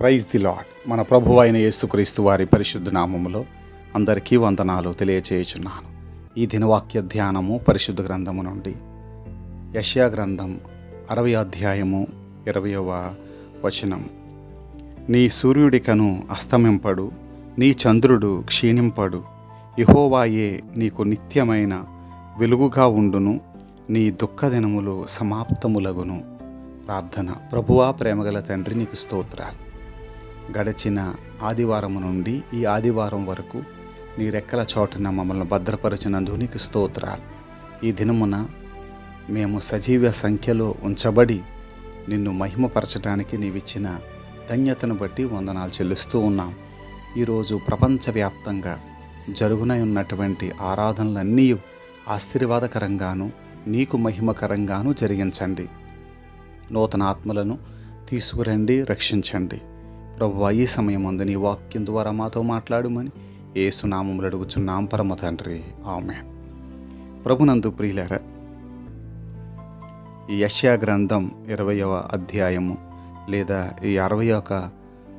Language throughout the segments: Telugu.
ప్రైజ్ ది లాడ్ మన ప్రభు అయిన యేసుక్రీస్తు వారి పరిశుద్ధ నామములో అందరికీ వందనాలు తెలియచేయుచున్నాను. ఈ దినవాక్య ధ్యానము పరిశుద్ధ గ్రంథము నుండి యష్యా గ్రంథం అరవై అధ్యాయము ఇరవయవ వచనం. నీ సూర్యుడికను అస్తమింపడు నీ చంద్రుడు క్షీణింపడు ఇహోవాయే నీకు నిత్యమైన వెలుగుగా ఉండును నీ దుఃఖదినములు సమాప్తములగును. ప్రార్థన. ప్రభువా ప్రేమగల తండ్రి నీకు స్తోత్రాలు. గడచిన ఆదివారం నుండి ఈ ఆదివారం వరకు నీ రెక్కల చోటున మమ్మల్ని భద్రపరిచినందుకు నీకు స్తోత్రాలు. ఈ దినమున మేము సజీవ సంఖ్యలో ఉంచబడి నిన్ను మహిమపరచడానికి నీవిచ్చిన ధన్యతను బట్టి వందనాలు చెల్లిస్తూ ఉన్నాం. ఈరోజు ప్రపంచవ్యాప్తంగా జరుగునై ఉన్నటువంటి ఆరాధనలన్నీ ఆశీర్వాదకరంగాను నీకు మహిమకరంగాను జరిగించండి. నూతన ఆత్మలను తీసుకురండి రక్షించండి. ప్రభు ఈ సమయం అందు నీ వాక్యం ద్వారా మాతో మాట్లాడుమని ఏసునామములు అడుగుచున్నాం పరమ తండ్రి. ఆమె ప్రభునందు ప్రియులర ఈ యష్యా గ్రంథం ఇరవయవ అధ్యాయము లేదా ఈ అరవై ఒక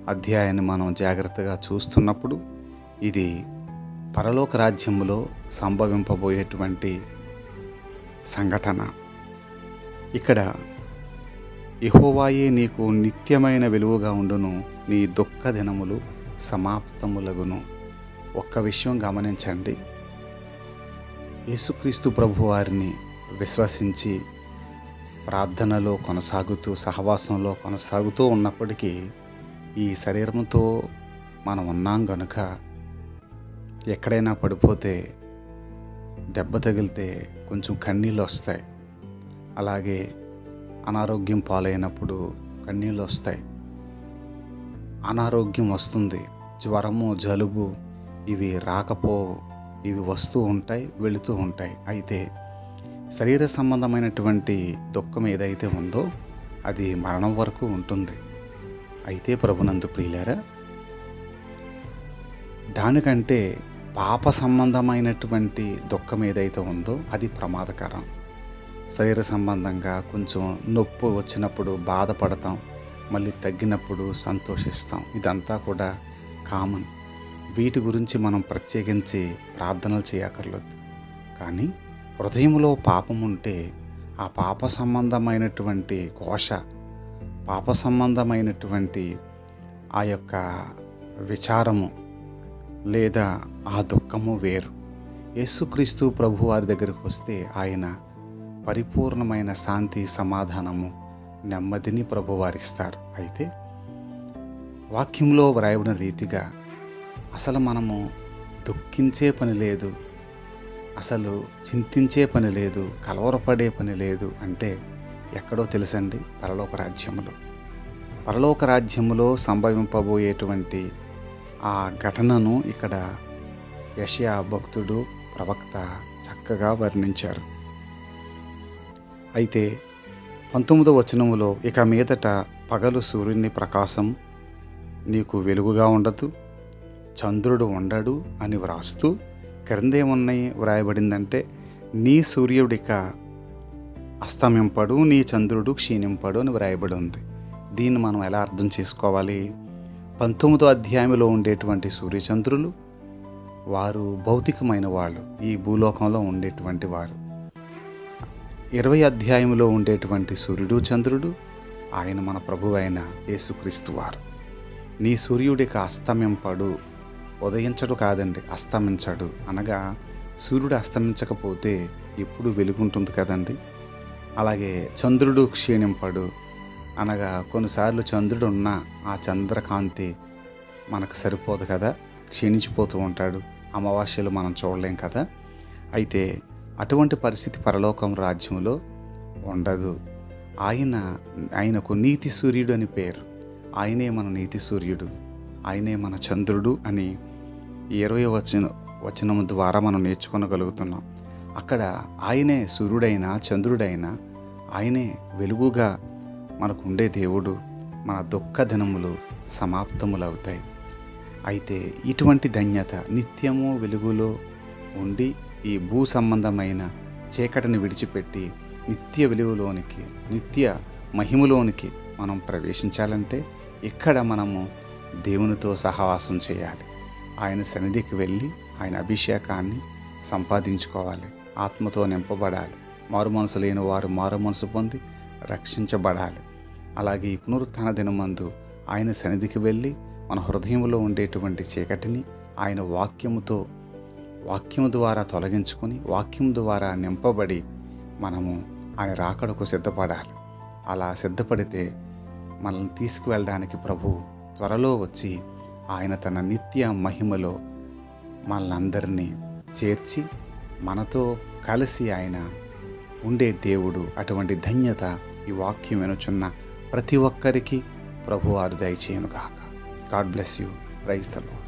అధ్యాయాన్ని మనం జాగ్రత్తగా చూస్తున్నప్పుడు ఇది పరలోక రాజ్యములో సంభవింపబోయేటువంటి సంఘటన. ఇక్కడ ఇహోవాయే నీకు నిత్యమైన వెలుగుగా ఉండును. నీ దుఃఖ దినములు సమాప్తములగును. ఒక్క విషయం గమనించండి. యేసుక్రీస్తు ప్రభు వారిని విశ్వసించి ప్రార్థనలో కొనసాగుతూ సహవాసంలో కొనసాగుతూ ఉన్నప్పటికీ ఈ శరీరంతో మనం ఉన్నాం గనుక ఎక్కడైనా పడిపోతే దెబ్బ తగిలితే కొంచెం కన్నీళ్ళు వస్తాయి. అలాగే అనారోగ్యం పాలైనప్పుడు కన్నీళ్ళు వస్తాయి. అనారోగ్యం వస్తుంది. జ్వరము జలుబు ఇవి రాకపో ఇవి వస్తూ ఉంటాయి వెళుతూ ఉంటాయి. అయితే శరీర సంబంధమైనటువంటి దుఃఖం ఏదైతే ఉందో అది మరణం వరకు ఉంటుంది. అయితే ప్రభునందు ప్రియులారా దానికంటే పాప సంబంధమైనటువంటి దుఃఖం ఏదైతే ఉందో అది ప్రమాదకరం. శరీర సంబంధంగా కొంచెం నొప్పి వచ్చినప్పుడు బాధపడతాం మళ్ళీ తగ్గినప్పుడు సంతోషిస్తాం. ఇదంతా కూడా కామన్. వీటి గురించి మనం ప్రత్యేకించి ప్రార్థనలు చేయక్కర్లేదు. కానీ హృదయంలో పాపం ఉంటే ఆ పాప సంబంధమైనటువంటి కోశ పాప సంబంధమైనటువంటి ఆ యొక్క విచారము లేదా ఆ దుఃఖము వేరు. యేసుక్రీస్తు ప్రభు వారి దగ్గరికి వస్తే ఆయన పరిపూర్ణమైన శాంతి సమాధానము నెమ్మదిని ప్రభువారిస్తారు. అయితే వాక్యంలో వ్రాయబడిన రీతిగా అసలు మనము దుఃఖించే పని లేదు అసలు చింతించే పని లేదు కలవరపడే పని లేదు అంటే ఎక్కడో తెలుసండి పరలోక రాజ్యములో. పరలోక రాజ్యములో సంభవింపబోయేటువంటి ఆ ఘటనను ఇక్కడ యషయా భక్తుడు ప్రవక్త చక్కగా వర్ణించారు. అయితే పంతొమ్మిదో వచనములో ఇక మీదట పగలు సూర్యుని ప్రకాశం నీకు వెలుగుగా ఉండదు చంద్రుడు ఉండడు అని వ్రాస్తూ క్రిందేమున్నాయి వ్రాయబడిందంటే నీ సూర్యుడిక అస్తమింపడు నీ చంద్రుడు క్షీణింపడు అని వ్రాయబడి ఉంది. దీన్ని మనం ఎలా అర్థం చేసుకోవాలి? పంతొమ్మిదో అధ్యాయంలో ఉండేటువంటి సూర్యచంద్రులు వారు భౌతికమైన వాళ్ళు ఈ భూలోకంలో ఉండేటువంటి వారు. ఇరవై అధ్యాయంలో ఉండేటువంటి సూర్యుడు చంద్రుడు ఆయన మన ప్రభు అయిన యేసుక్రీస్తు వారు. నీ సూర్యుడికి అస్తమింపడు ఉదయించడు కాదండి అస్తమించడు అనగా సూర్యుడు అస్తమించకపోతే ఎప్పుడు వెలుగుంటుంది కదండి? అలాగే చంద్రుడు క్షీణింపడు అనగా కొన్నిసార్లు చంద్రుడు ఉన్న ఆ చంద్రకాంతి మనకు సరిపోదు కదా క్షీణించిపోతూ ఉంటాడు. అమావాస్యలు మనం చూడలేం కదా? అయితే అటువంటి పరిస్థితి పరలోకం రాజ్యంలో ఉండదు. ఆయన ఆయనకు నీతి సూర్యుడు అని పేరు. ఆయనే మన నీతి సూర్యుడు. ఆయనే మన చంద్రుడు అని ఇరవై వచన వచనం ద్వారా మనం నేర్చుకోగలుగుతున్నాం అక్కడ ఆయనే సూర్యుడైనా చంద్రుడైనా ఆయనే వెలుగుగా మనకు ఉండే దేవుడు మన దుఃఖ దినములు సమాప్తములవుతాయి. అయితే ఇటువంటి ధన్యత నిత్యము వెలుగులో ఉండి ఈ భూ సంబంధమైన చీకటిని విడిచిపెట్టి నిత్య విలువలోనికి నిత్య మహిమలోనికి మనం ప్రవేశించాలంటే ఇక్కడ మనము దేవునితో సహవాసం చేయాలి. ఆయన సన్నిధికి వెళ్ళి ఆయన అభిషేకాన్ని సంపాదించుకోవాలి. ఆత్మతో నింపబడాలి. మారు మనసు లేని వారు మారు మనసు పొంది రక్షించబడాలి. అలాగే ఈ పునరుత్థాన దినమందు ఆయన సన్నిధికి వెళ్ళి మన హృదయంలో ఉండేటువంటి చీకటిని ఆయన వాక్యముతో వాక్యం ద్వారా తొలగించుకొని వాక్యం ద్వారా నింపబడి మనము ఆయన రాకడకు సిద్ధపడాలి. అలా సిద్ధపడితే మనల్ని తీసుకువెళ్ళడానికి ప్రభు త్వరలో వచ్చి ఆయన తన నిత్య మహిమలో మనల్ని చేర్చి మనతో కలిసి ఆయన ఉండే దేవుడు అటువంటి ధన్యత ఈ వాక్యం వినుచున్న ప్రతి ఒక్కరికి ప్రభువారు దయచేయనుగాక గాడ్ బ్లెస్ యూ. క్రైస్తలో